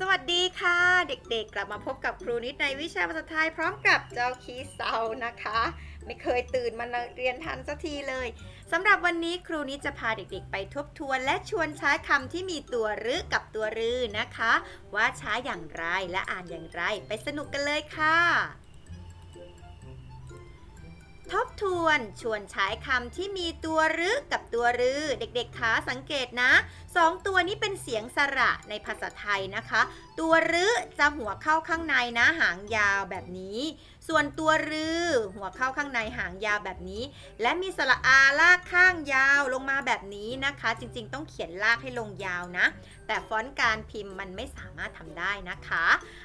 สวัสดีค่ะเด็กๆ กลับมาพบกับครูนิดในวิชาภาษาไทยพร้อมกับเจ้าคีเซานะคะ ไม่เคยตื่นมาเรียนทันสักทีเลยสำหรับวันนี้ครูนิดจะพาเด็กๆ ไปทบทวน และชวนใช้คำที่มีตัวรึกับตัวรือนะคะ ว่าใช้อย่างไรและอ่านอย่างไร ไปสนุกกันเลยค่ะ ทบทวน ชวนใช้คำที่มีตัวรึกับตัวรือ เด็กๆคะสังเกตนะสองตัวนี้เป็นเสียงสระในภาษาไทยนะคะ ตัวรึจะหัวเข้าข้างในนะหางยาวแบบนี้ ส่วนตัวรือ หัวเข้าข้างในหางยาวแบบนี้ และมีสระอาลากข้างยาวลงมาแบบนี้นะคะ จริงๆ ต้องเขียนลากให้ลงยาวนะ แต่ฟอนต์การพิมพ์มันไม่สามารถทำได้นะคะ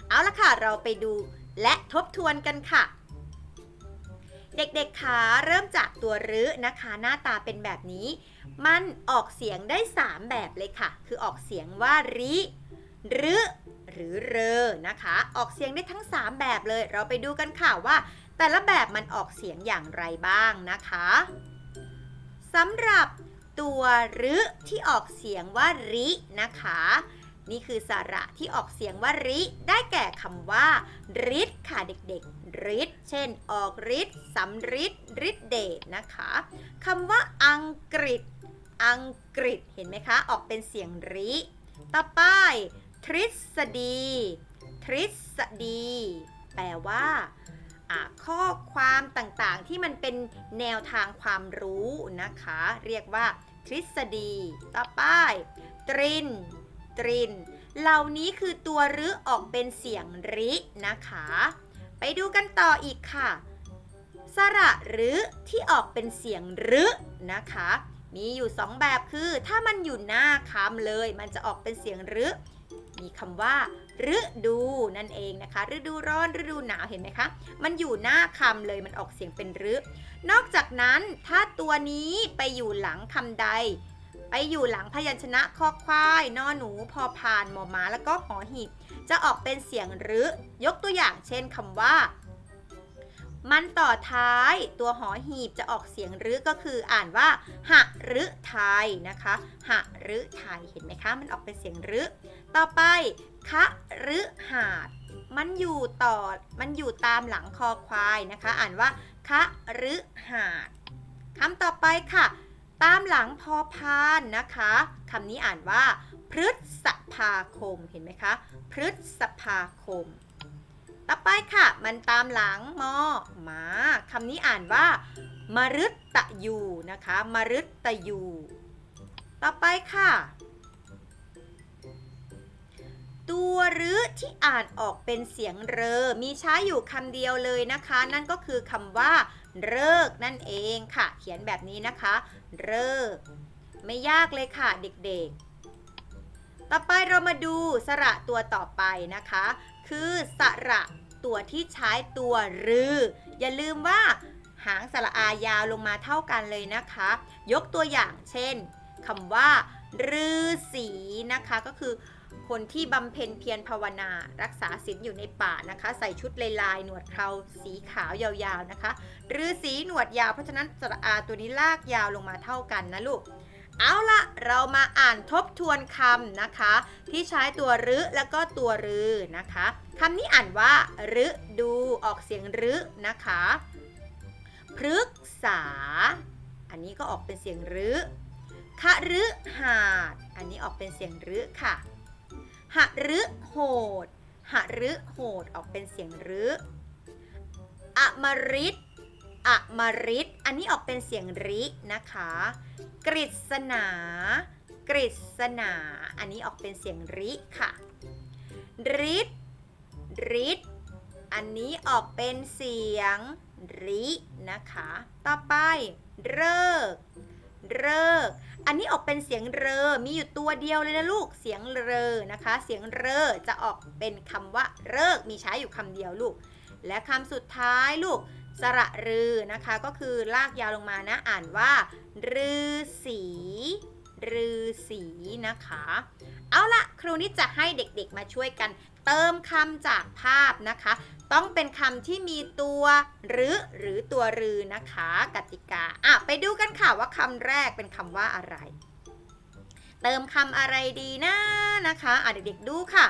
เอาละค่ะเราไปดูและทบทวนกันค่ะ เด็กๆคะเริ่มจากตัวรึนะคะ หน้าตาเป็นแบบนี้ มันออกเสียงได้ 3 แบบเลยค่ะ คือออกเสียงว่าริรึหรือเรอนะคะ ออกเสียงได้ทั้ง 3 แบบเลย เราไปดูกันค่ะว่า แต่ละแบบมันออกเสียงอย่างไรบ้างนะคะสำหรับตัวรึที่ออกเสียงว่ารินะคะ นี่คือสระที่ออกเสียงว่าริ ได้แก่คำว่าริดค่ะเด็กๆริดเช่น ออกริดสำริดริดเดชนะคะคำว่าอังกฤษ อังกฤษเห็นไหมคะ ออกเป็นเสียงริ ต่อไปทฤษฎี ทฤษฎี แปลว่าอ่าข้อความต่างๆที่มันเป็นแนวทางความรู้นะคะ เรียกว่าทฤษฎี ต่อไปตริน ตริน เหล่านี้คือตัวรึออกเป็นเสียงรินะคะ ไปดูกันต่ออีกค่ะ สระรึที่ออกเป็นเสียงรึนะคะ มีอยู่2แบบคือถ้ามันอยู่หน้าคำเลย มันจะออกเป็นเสียงรึมีคำว่าฤดูนั่นเองนะคะ ฤดูร้อนฤดูหนาวเห็นไหมคะ มันอยู่หน้าคำเลยมันออกเสียงเป็นรึนอกจากนั้นถ้าตัวนี้ไปอยู่หลังคำใด ไปอยู่หลังพยัญชนะคอควายนอหนูพอพานมอม้าแล้วก็หอหีบ จะออกเป็นเสียงรึยกตัวอย่างเช่นคำว่า มันต่อท้ายตัวหอหีบจะออกเสียงรึก็คืออ่านว่าหะรึไทยนะคะหะรึไทยเห็นไหมคะมันออกเป็นเสียงรึต่อไปคะรึหาดมันอยู่ต่อมันอยู่ตามหลังคอควายนะคะ อ่านว่าคะรึหาดคำต่อไปค่ะ ตามหลังพอพานนะคะคำนี้อ่านว่า พฤษภาคมเห็นไหมคะ พฤษภาคม ต่อไปค่ะ มันตามหลังมอมาคำนี้อ่านว่ามฤตตยูนะคะมฤตตยูต่อไปค่ะ ตัวรึที่อ่านออกเป็นเสียงเรอ มีใช้อยู่คำเดียวเลยนะคะ นั่นก็คือคำว่าเลิกนั่นเองค่ะ เขียนแบบนี้นะคะ เลิกไม่ยากเลยค่ะเด็กๆ ต่อไปเรามาดูสระตัวต่อไปนะคะ คือสระตัวที่ใช้ตัวรือ อย่าลืมว่าหางสระอายาวลงมาเท่ากันเลยนะคะ ยกตัวอย่างเช่นคำว่า รือสีนะคะก็คือ คนที่บำเพ็ญเพียรภาวนา รักษาศีลอยู่ในป่านะคะ ใส่ชุดลายลายหนวดเคราสีขาวยาวๆนะคะฤาษีหนวดยาว เพราะฉะนั้นสระอาตัวนี้ลากยาวลงมาเท่ากันนะลูกเอาละเรามาอ่านทบทวนคำนะคะ ที่ใช้ตัวรึแล้วก็ตัวรือนะคะคำนี้อ่านว่ารึดูออกเสียงรึนะคะพฤกษา อันนี้ก็ออกเป็นเสียงรึคฤหาสน์อันนี้ออกเป็นเสียงรึค่ะ หฤโหดหฤโหดออกเป็นเสียงรึอมริตอมริตอันนี้ออกเป็นเสียงรินะคะ กฤษณากฤษณา อันนี้ออกเป็นเสียงริค่ะริดริดอันนี้ออกเป็นเสียงรินะคะ ต่อไปเริกเริก อันนี้ออกเป็นเสียงเรอ มีอยู่ตัวเดียวเลยนะลูก เสียงเรอนะคะ เสียงเรอจะออกเป็นคำว่าเลิก มีใช้อยู่คำเดียวลูก และคำสุดท้ายลูก สระรือนะคะ ก็คือลากยาวลงมานะ อ่านว่ารือสีรือสีนะคะ เอาละครูนิดจะให้เด็กๆมาช่วยกัน เติมคำจากภาพนะคะ ต้องเป็นคำที่มีตัวหรือหรือตัวรือนะคะ กติกาอะไปดูกันค่ะว่าคำแรกเป็นคำว่าอะไร เติมคำอะไรดีนะนะคะอะเด็กๆดูค่ะ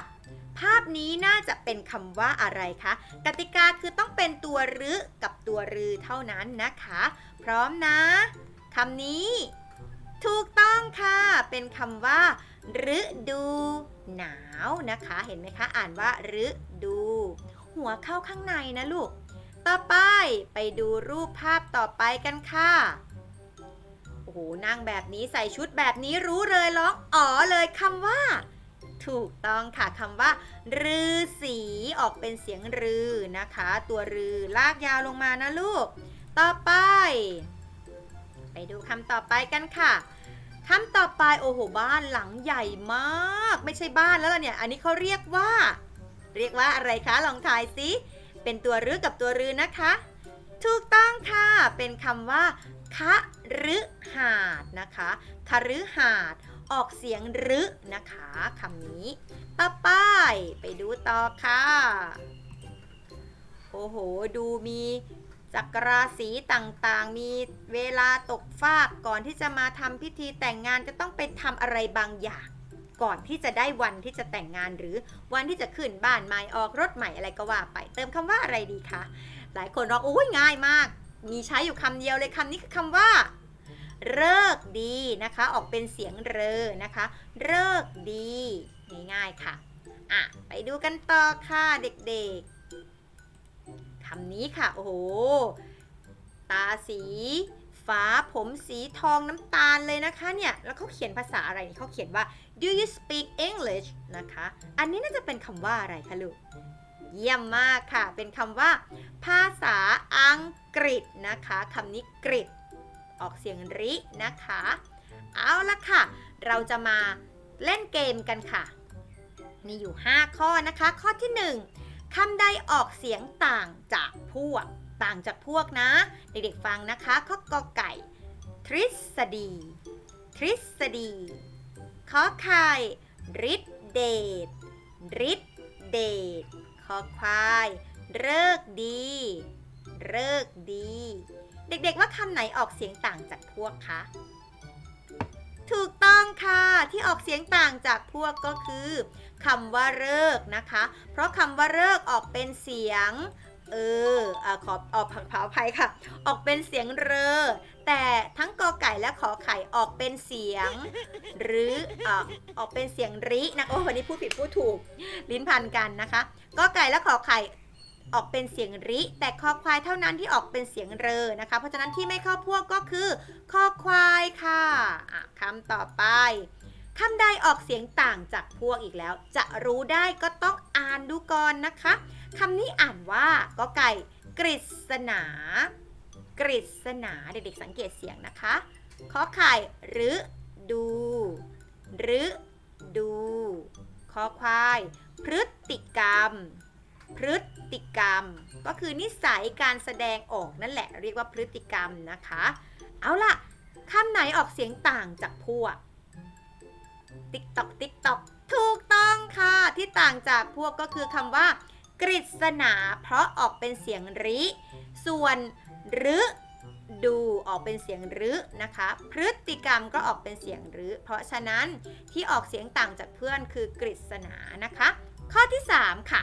ภาพนี้น่าจะเป็นคำว่าอะไรคะ กติกาคือต้องเป็นตัวรึกับตัวรือเท่านั้นนะคะ พร้อมนะคำนี้ ถูกต้องค่ะ เป็นคำว่าฤดูหนาวนะคะ เห็นไหมคะ อ่านว่าฤดู หัวเข้าข้างในนะลูก ต่อไปไปดูรูปภาพต่อไปกันค่ะ โอ้โหนั่งแบบนี้ใส่ชุดแบบนี้รู้เลยร้องอ๋อเลยคำว่า ถูกต้องค่ะคำว่ารือสีออกเป็นเสียงรือนะคะ ตัวรือลากยาวลงมานะลูก ต่อไป ไปดูคำต่อไปกันค่ะ คำต่อไปโอ้โหบ้านหลังใหญ่มาก ไม่ใช่บ้านแล้วล่ะเนี่ย อันนี้เขาเรียกว่า เรียกว่าอะไรคะลองทายสิเป็นตัวรือกับตัวรือนะคะ ถูกต้องค่ะ เป็นคำว่าคะฤหาดนะคะคะฤหาดออกเสียงรึนะคะคำนี้ต่อไปไปดูต่อค่ะ โอ้โห ดูมี จักราสีต่างๆ มีเวลาตกฟากก่อนที่จะมาทำพิธีแต่งงานจะต้องไปทำอะไรบางอย่าง ก่อนที่จะได้วันที่จะแต่งงานหรือวันที่จะขึ้นบ้านใหม่ออกรถใหม่อะไรก็ว่าไป เติมคำว่าอะไรดีคะหลายคนร้องโอ้ยง่ายมาก มีใช้อยู่คำเดียวเลยคำนี้คือคำว่าเลิกดีนะคะ ออกเป็นเสียงเรอนะคะเลิกดีง่ายๆค่ะอะไปดูกันต่อค่ะเด็กๆำนี้ค่ะ โอ้โห ตาสี ฟ้าผมสีทองน้ำตาลเลยนะคะเนี่ย แล้วเขาเขียนภาษาอะไรนี่เขาเขียนว่า do you speak English นะคะ อันนี้น่าจะเป็นคำว่าอะไรคะลูก เยี่ยมมากค่ะ เป็นคำว่า ภาษาอังกฤษนะคะคำนี้กฤษออกเสียงรินะคะ เอาละค่ะ เราจะมาเล่นเกมกันค่ะ มีอยู่ 5 ข้อนะคะ ข้อที่ 1 คำใดออกเสียงต่างจากพวก ต่างจากพวกนะ เด็กๆฟังนะคะข้อกอไก่ ทฤษฎี ทฤษฎีขอไข่ฤทธิเดชฤทธิเดชขอควายเลิกดีเลิกดี เด็กๆว่าคำไหนออกเสียงต่างจากพวกคะถูกต้องค่ะที่ออกเสียงต่างจากพวกก็คือ คำว่าเลิกนะคะ เพราะคำว่าเลิกออกเป็นเสียงเอออขอออกผักเผาภัยค่ะ ออกเป็นเสียงเรอ แต่ทั้งกอไก่และขอไข่ออกเป็นเสียง หรืออออกเป็นเสียงรินะโอ้วันนี้พูดผิดพูดถูก ลิ้นพันกันนะคะกอไก่และขอไข่ออกเป็นเสียงริ แต่คอควายเท่านั้นที่ออกเป็นเสียงเรอนะคะ เพราะฉะนั้นที่ไม่เข้าพวกก็คือคอควายค่ะอะคำต่อไป คำใดออกเสียงต่างจากพวกอีกแล้ว จะรู้ได้ก็ต้องอ่านดูก่อนนะคะคำนี้อ่านว่ากอไก่กฤษณากฤษณาเด็กๆสังเกตเสียงนะคะขอไข่หรือดูหรือดูคอควาย พฤติกรรม พฤติกรรม ก็คือนิสัยการแสดงออกนั่นแหละ เรียกว่าพฤติกรรมนะคะ เอาล่ะคำไหนออกเสียงต่างจากพวก ติ๊กตอกติ๊กตอกถูกต้องค่ะ ที่ต่างจากพวกก็คือคำว่ากฤษณาเพราะออกเป็นเสียงริ ส่วนหรือดูออกเป็นเสียงรึนะคะ พฤติกรรมก็ออกเป็นเสียงรึ เพราะฉะนั้นที่ออกเสียงต่างจากเพื่อนคือกฤษณานะคะ ข้อที่ 3 ค่ะ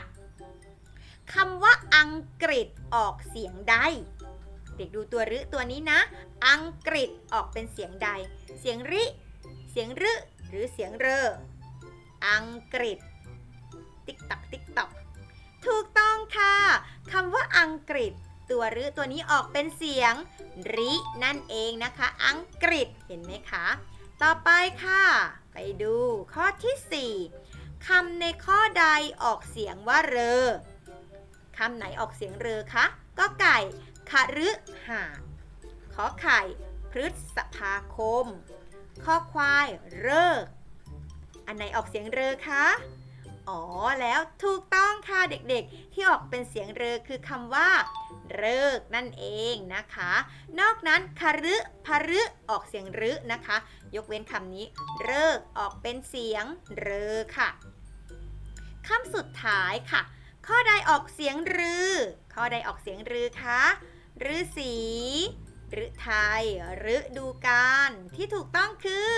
คำว่าอังกฤษออกเสียงใด เด็กดูตัวรึตัวนี้นะ อังกฤษออกเป็นเสียงใด เสียงริ เสียงรึ หรือเสียงเรอ อังกฤษ ติ๊กตักติ๊กตักถูกต้องค่ะคำว่าอังกฤษ ตัวรึตัวนี้ออกเป็นเสียงรินั่นเองนะคะ อังกฤษเห็นไหมคะ ต่อไปค่ะ ไปดูข้อที่ 4คำในข้อใดออกเสียงว่าเรอคำไหนออกเสียงเรอคะก็ไก่คฤหานขอไข่พฤษภาคม ข้อควายเลิก อันไหนออกเสียงเรอคะ อ๋อ แล้วถูกต้องค่ะเด็กๆ ที่ออกเป็นเสียงเรอคือคำว่าเลิกนั่นเองนะคะ นอกนั้นคารึพารึออกเสียงรึนะคะ ยกเว้นคำนี้เลิกออกเป็นเสียงเรอค่ะคำสุดท้ายค่ะ ข้อใดออกเสียงรือ ข้อใดออกเสียงรือคะฤาษี ฤไทยฤดูการที่ถูกต้องคือ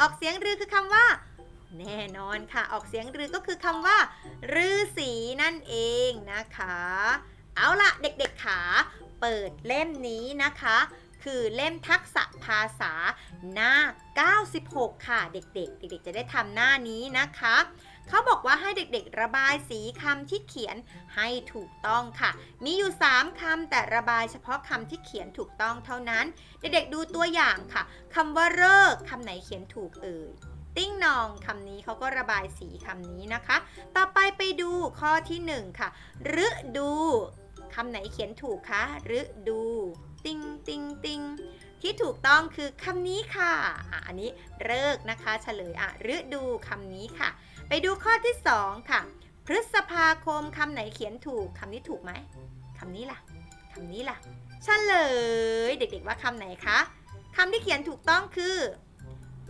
ออกเสียงรือคือคำว่า แน่นอนค่ะ ออกเสียงรือก็คือคำว่ารือสีนั่นเองนะคะ เอาละเด็กๆขาเปิดเล่มนี้นะคะ คือเล่มทักษะภาษาหน้า 96 ค่ะ เด็กๆ เด็กๆ จะได้ทำหน้านี้นะคะ เขาบอกว่าให้เด็กๆระบายสีคำที่เขียนให้ถูกต้องค่ะ มีอยู่ 3คำแต่ระบายเฉพาะคำที่เขียนถูกต้องเท่านั้น เด็กๆดูตัวอย่างค่ะคำว่าเลิกคำไหนเขียนถูกเอ่ยติ้งนองคำนี้เขาก็ระบายสีคำนี้นะคะ ต่อไปไปดูข้อที่ 1 ค่ะฤดูคำไหนเขียนถูกคะฤดู ติงติงติงที่ถูกต้องคือคำนี้ค่ะอะอันนี้เลิกนะคะ เฉลยอะฤดูคำนี้ค่ะ ไปดูข้อที่ 2 ค่ะ พฤษภาคมคำไหนเขียนถูกคำนี้ถูกไหมคำนี้ล่ะคำนี้ล่ะเฉลยเด็กๆว่าคำไหนคะคำที่เขียนถูกต้องคือ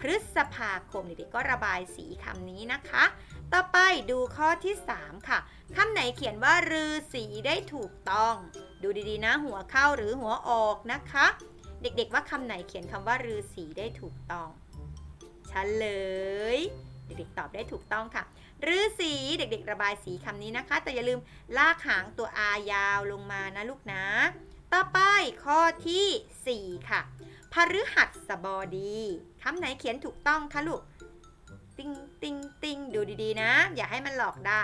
พฤษภาคมเด็กๆก็ระบายสีคำนี้นะคะ ต่อไปดูข้อที่ 3 ค่ะคำไหนเขียนว่ารือสีได้ถูกต้อง ดูดีๆนะ หัวเข้าหรือหัวออกนะคะ เด็กๆว่าคำไหนเขียนคำว่ารือสีได้ถูกต้องเฉลย เด็กๆตอบได้ถูกต้องค่ะรือสีเด็กๆ ระบายสีคำนี้นะคะ แต่อย่าลืมลากหางตัว R ยาวลงมานะลูกนะต่อไปข้อทีสี่ 4 ค่ะพฤหัสบดีคำไหนเขียนถูกต้องคะลูก ติงติงติงดูดีๆนะ อย่าให้มันหลอกได้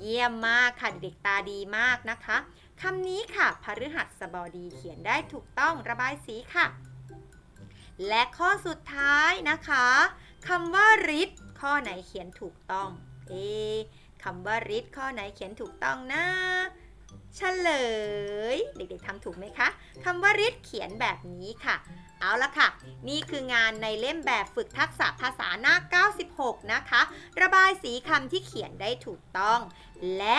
เยี่ยมมากค่ะเด็กๆตาดีมากนะคะคำนี้ค่ะพฤหัสบดีเขียนได้ถูกต้องระบายสีค่ะ และข้อสุดท้ายนะคะ คำว่าริดข้อไหนเขียนถูกต้อง เอคำว่าริดข้อไหนเขียนถูกต้องนะเฉลย เด็กๆทำถูกไหมคะคำว่าริดเขียนแบบนี้ค่ะ เอาละค่ะ นี่คืองานในเล่มแบบฝึกทักษะภาษาหน้า 96 นะคะ ระบายสีคำที่เขียนได้ถูกต้อง และ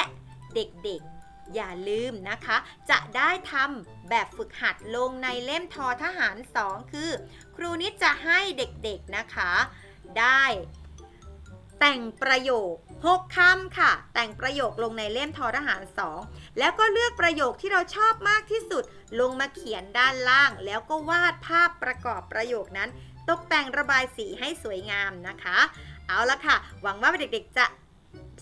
เด็กๆ อย่าลืมนะคะ จะได้ทำแบบฝึกหัดลงในเล่มทอทหาร 2 คือ ครูนิดจะให้เด็กๆนะคะ ได้ แต่งประโยค6คำค่ะ แต่งประโยคลงในเล่มทอทหาร 2 แล้วก็เลือกประโยคที่เราชอบมากที่สุด ลงมาเขียนด้านล่าง แล้วก็วาดภาพประกอบประโยคนั้น ตกแต่งระบายสีให้สวยงามนะคะ เอาละค่ะ หวังว่าเด็กๆจะ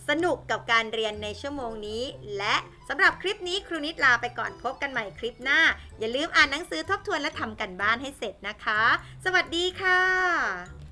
สนุกกับการเรียนในชั่วโมงนี้ และสำหรับคลิปนี้ครูนิดลาไปก่อนพบกันใหม่คลิปหน้า อย่าลืมอ่านหนังสือทบทวนและทำกันบ้านให้เสร็จนะคะ สวัสดีค่ะ